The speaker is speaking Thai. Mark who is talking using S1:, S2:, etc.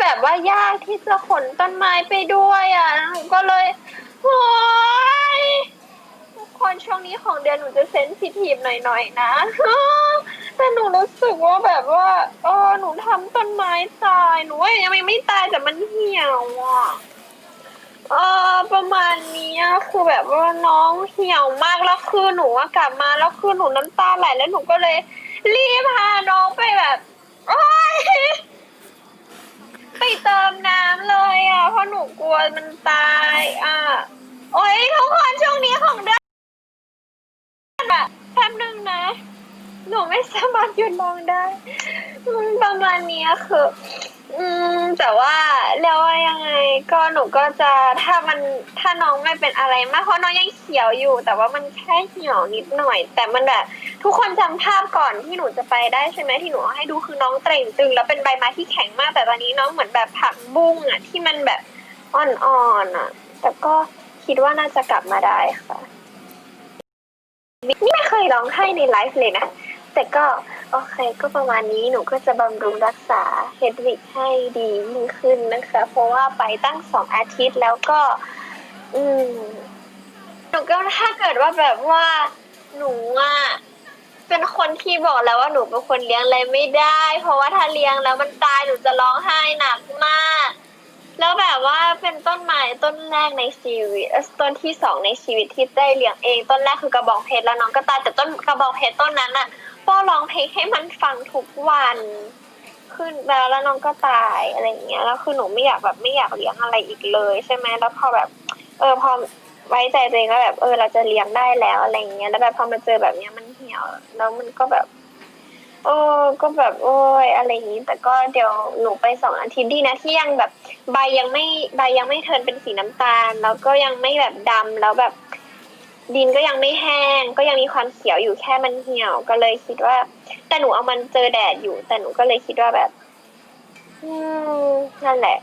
S1: แบบว่ายากที่จะขนต้นไม้ไปด้วยอะหนูก็เลยโอ๊ยทุกคนช่วงนี้ของเดือนหนูจะเซนซิทีฟหน่อยๆนะแต่หนูรู้สึกว่าแบบว่า เออหนูทำต้นไม้ตายหนูว่ายังไม่ตายแต่มันเหี่ยวอะเออประมาณนี้คือแบบว่าน้องเหี่ยวมากแล้วคือหนูกลับมาแล้วคือหนูน้ำตาไหลแล้วหนูก็เลย รีบพาน้องไปแบบโอ๊ย ลัวมันตายอะ โอ๊ยทุกคนช่วงนี้ของเดือนแบบแป๊บนึงนะ หนูไม่สามารถหยุดร้องได้ประมาณนี้คือ อืม แต่ว่าแล้วว่ายังไง ก็หนูก็จะถ้ามันถ้าน้องไม่เป็นอะไรมากเพราะน้องยังเขียวอยู่ แต่ว่ามันแค่เหี่ยวนิดหน่อย แต่มันแบบทุกคนจำภาพก่อนที่หนูจะไปได้ใช่ไหมที่หนูให้ดูคือน้องเต่งตึง แล้วเป็นใบไม้ที่แข็งมาก แต่ตอนนี้น้องเหมือนแบบผักบุ้งอะที่มันแบบ อ่อนๆอะ แต่ก็คิดว่าน่าจะกลับมาได้ค่ะนี่ไม่เคยร้องไห้ในไลฟ์เลยนะ แต่ก็โอเคก็ประมาณนี้หนูก็จะบำรุงรักษาเฮดวิกให้ดียิ่งขึ้นนะคะ เพราะว่าไปตั้งสองอาทิตย์แล้วก็ อืมหนูก็ถ้าเกิดว่าแบบว่าหนูอะเป็นคนที่บอกแล้วว่าหนูเป็นคนเลี้ยงอะไรไม่ได้ เพราะว่าถ้าเลี้ยงแล้วมันตายหนูจะร้องไห้หนักมาก แล้วแบบว่าเป็นต้นไม้ต้นแรกในชีวิตเอ่อต้นที่สองในชีวิตที่ได้เลี้ยงเอง ต้นแรกคือกระบองเพชรแล้วน้องก็ตายแต่ต้นกระบองเพชรต้นนั้นอะพ่อร้องเพลงให้มันฟังทุกวันขึ้นแล้วแล้วน้องก็ตายอะไรอย่างเงี้ยแล้วคือหนูไม่อยากแบบไม่อยากเลี้ยงอะไรอีกเลย ใช่ไหมแล้วพอแบบ เออพอไว้ใจตัวเองก็แบบเออเราจะเลี้ยงได้แล้วอะไรอย่างเงี้ยแล้วแบบพอมาเจอแบบเนี้ยมันเหี่ยวแล้วมันก็แบบ โอ้ก็แบบโอ้ยอะไรอย่างนี้ แต่ก็เดี๋ยวหนูไปสองอาทิตย์ดีนะที่ยังแบบใบยังไม่ใบยังไม่เทินเป็นสีน้ำตาล แล้วก็ยังไม่แบบดำแล้วแบบ ดินก็ยังไม่แห้ง ก็ยังมีความเขียวอยู่แค่มันเหี่ยว ก็เลยคิดว่า แต่หนูเอามันเจอแดดอยู่ แต่หนูก็เลยคิดว่าแบบ อืมนั่นแหละ